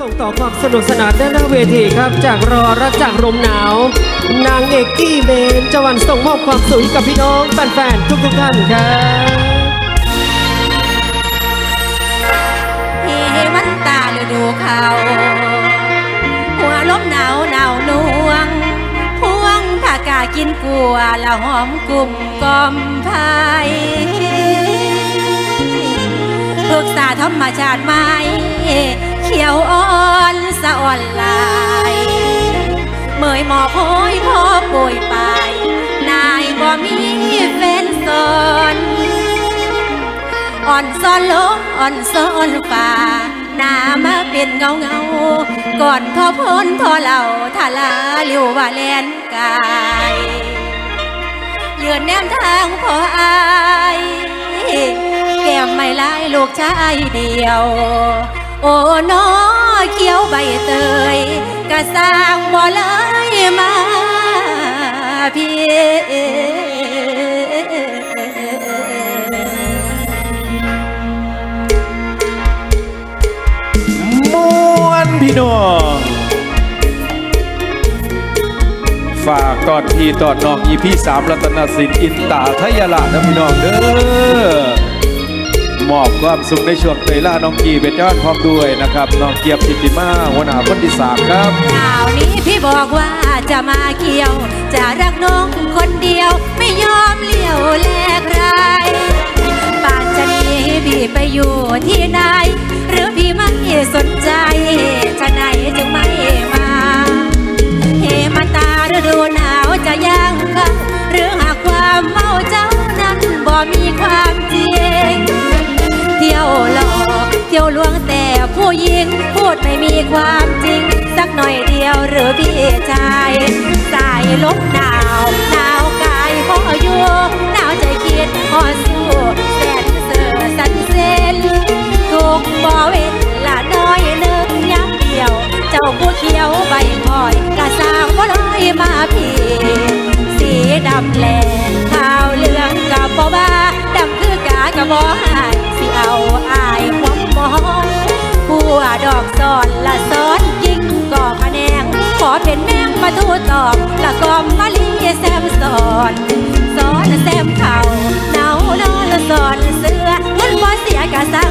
ส่งต่อความสนุกสนานด้านหน้าเวทีครับ จากรอรักจากลมหนาว นางเอกกี้เบนจวันส่งมอบความสุขให้กับพี่น้องแฟนๆทุกๆท่านครับเฮมันตาฤดูเขาหัวลมหนาวหนาวหน่วงพวงถ้ากากินกัวละหอมกลุ่มกอมไผ่ปรึกษาธรรมชาติไหม เขียวอ่อนสะอ่อนลายเมยหมอกโหยพ่อป่วยไป นายบ่มีแฟนสนอ่อนซ้อนลมอ่อนซ้อนฝ่าหน้ามาเป็นเงาเงาก่อนทอพ้นทอเหล่าทาลาเลิวว่าแลนกายยืนแนมทางพออาย แก้มไม่ลายลูกชายเดียว โอ้น้อเขียวใบเตยกะสร้างบ่เลยมาพี่มวนพี่น้องฝากตอนพี่ตอนน้องอีพี่สามรัตนสินอินตาทยาลานะพี่น้องเด้อ มอบความสุขในช่วงเวลาน้องกีเป็นยอดพร้อมด้วยนะครับน้องเกียบจิติมาหัวหน้าคนที่สามครับคราวนี้พี่บอกว่าจะมาเกี่ยว จะรักน้องคนเดียว ไม่ยอมเลี้ยวแลกรา ที่ยวลวงแต่ผู้หญิงพูดไม่มีความจริง สักหน่อยเดียวหรือพี่ชายสายลมหนาวหนาวกายพออยู่หนาวใจคิดพอสู้แสนเสือสันเส้นทุกบ่เว้นละน้อยหนึ่งย้ำเดียว เจ้าผู้เขียวใบคอยกระสางบ่ลอยมาพี่สีดำแหลงขาวเหลืองกับบ่ว่าดำคือกากับบ่หา วดอกซอนละซ้อนยิ่งก่อพะแนง ขอเป็นแมงมาทูตอบละกอมมาลีแซมสอนสอนแซมเข่าหนาวนอนละสอนเสื้อมันบ่เสียกะสัง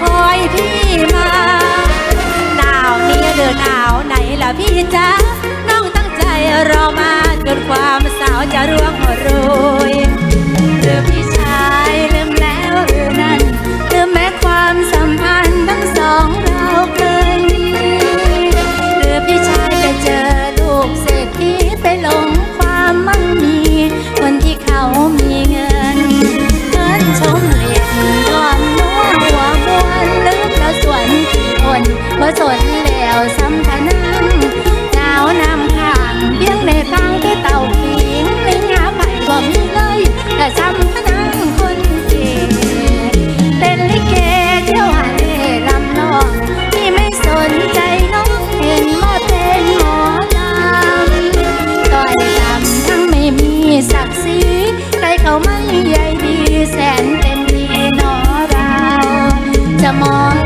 คอยพี่มา หนาวนี้หรือหนาวไหนล่ะพี่จ๊ะน้องตั้งใจรอมาจนความสาวจะร่วงโรยหรือพี่ชายลืมแล้วหรือนั้นลืมแม้ความสัมพันธ์ทั้งสองเราเคยมีหรือพี่ชายไปเจอลูกเศรษฐีไปหลงความมั่งมี คนที่เขามีเงินเงินชมเหรีย บ่สนแล้วสัมพนังหนาวนำข้างเพียงในฟังคือเต่าขิงลิงหาไผ่บ่มีเลยแต่ซ้ำพนังคนเก่เป็นลิเกเที่ยวหาเล่ลำนองที่ไม่สนใจน้องเห็นว่าเป็นหมอลำต่อยลำทั้งไม่มีศักดิ์ศรีใครเขาไม่ใยดีแสนเต็มดีนอเราจะมอง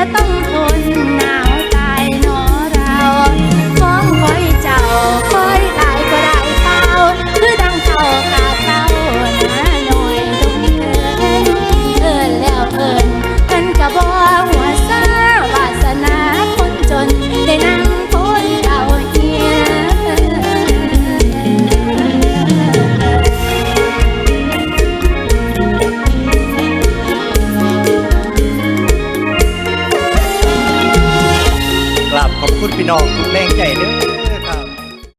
ะต้องทนหนาวตายหนอเราฟ้องคอยเจ้าคอย พี่น้องทุกแรงใจเด้อ